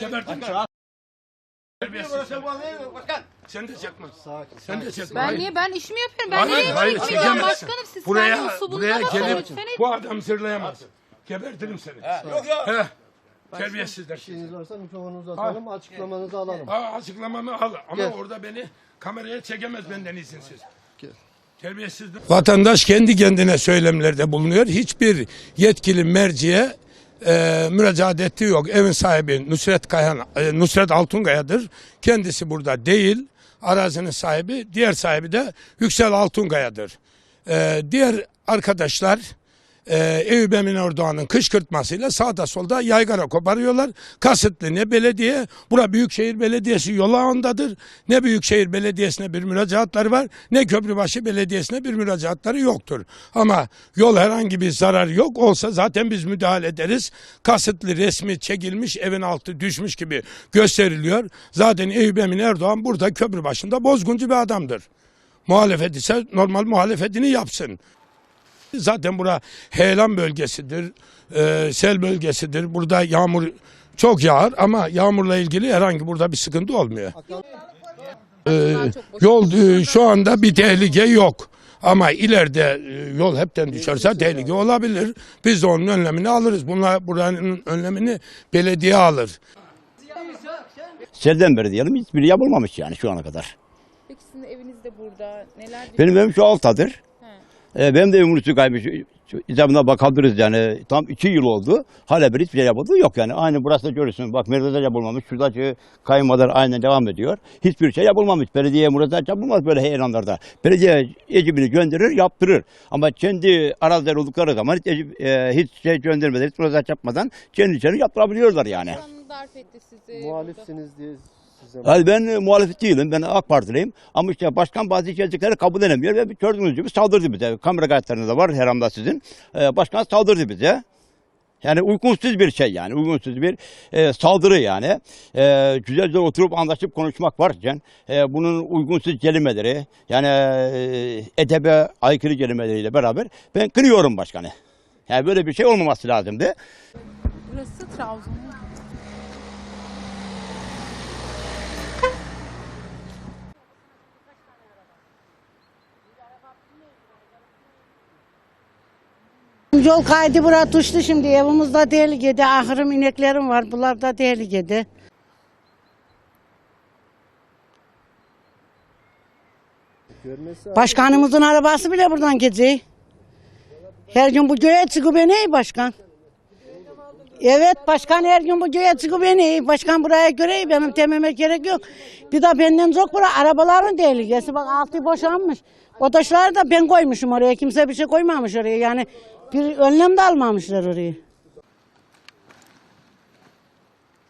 Gebertin. Terbiyesiz. Sen de çekme. Sakin. Sen de çekme. Ben Hayır. niye ben işimi yapıyorum. Ben Hayır, nereye hayır, çekemezsin. başkanım siz Buraya, usubunu buraya gelip lütfen bu adam zırlayamaz. Gebertirim seni. Yok ya. He. Terbiyesizler. İşiniz varsa mikrofonunuzu atalım, açıklamanızı alalım. Aa, açıklamamı al ama Gel. orada beni kameraya çekemez benden izinsiz. Gel. Terbiyesizdir. Vatandaş kendi kendine söylemlerde bulunuyor. Hiçbir yetkili merciye e, müracaat ettiği yok. Evin sahibi Nusret Kayhan, e, Nusret Altunkaya'dır. Kendisi burada değil. Arazinin sahibi, diğer sahibi de Yüksel Altunkaya'dır. E, diğer arkadaşlar e, Eyüp Emin Erdoğan'ın kışkırtmasıyla sağda solda yaygara koparıyorlar. Kasıtlı ne belediye, bura Büyükşehir Belediyesi yolu ağındadır. Ne Büyükşehir Belediyesi'ne bir müracaatları var, ne Köprübaşı Belediyesi'ne bir müracaatları yoktur. Ama yol herhangi bir zarar yok olsa zaten biz müdahale ederiz. Kasıtlı resmi çekilmiş, evin altı düşmüş gibi gösteriliyor. Zaten Eyüp Emin Erdoğan burada köprü başında bozguncu bir adamdır. Muhalefet ise normal muhalefetini yapsın. Zaten bura heyelan bölgesidir, e, sel bölgesidir. Burada yağmur çok yağar ama yağmurla ilgili herhangi burada bir sıkıntı olmuyor. E, yol e, şu anda bir tehlike yok. Ama ileride e, yol hepten düşerse tehlike olabilir. Biz de onun önlemini alırız. Bunlar buranın önlemini belediye alır. Selden beri diyelim hiçbiri yapılmamış yani şu ana kadar. Peki sizin eviniz de burada. Neler Benim evim şu alttadır. Ee, benim de üstü kaymış. İcabına bakabiliriz yani. Tam iki yıl oldu. Hala bir hiçbir şey yapıldığı yok yani. Aynı burası da görürsün. Bak merdivende yapılmamış. Şuradaki kaymalar aynen devam ediyor. Hiçbir şey yapılmamış. Belediye müracaat yapılmaz böyle heyelanlarda. Belediye ekibini gönderir, yaptırır. Ama kendi araziler oldukları zaman hiç, ecib- e, hiç şey göndermeden, hiç müracaat yapmadan kendi içeri yaptırabiliyorlar yani. darp etti sizi? Muhalifsiniz diye Hayır ben e, muhalefet değilim. Ben AK Partiliyim. Ama işte başkan bazı içerikleri kabul edemiyor ve gördüğünüz gibi saldırdı bize. Kamera kayıtlarında da var her anda sizin. E, başkan saldırdı bize. Yani uygunsuz bir şey yani. Uygunsuz bir e, saldırı yani. E, güzelce oturup anlaşıp konuşmak varken e, bunun uygunsuz kelimeleri yani e, edebe aykırı kelimeleriyle beraber ben kınıyorum başkanı. Yani böyle bir şey olmaması lazımdı. Burası Trabzon. Yol kaydı bura tuştu şimdi evimizde tehlikede ahırım ineklerim var bunlar da tehlikede. Görmesi Başkanımızın arabası bile buradan geçiyor. Her gün bu göğe çıkıp beni başkan. Evet başkan her gün bu göğe çıkıp beni. Başkan buraya göre benim tememe gerek yok. Bir de benden çok bura arabaların tehlikesi. Bak altı boşanmış. Otaşları da ben koymuşum oraya. Kimse bir şey koymamış oraya. Yani bir önlem de almamışlar oraya.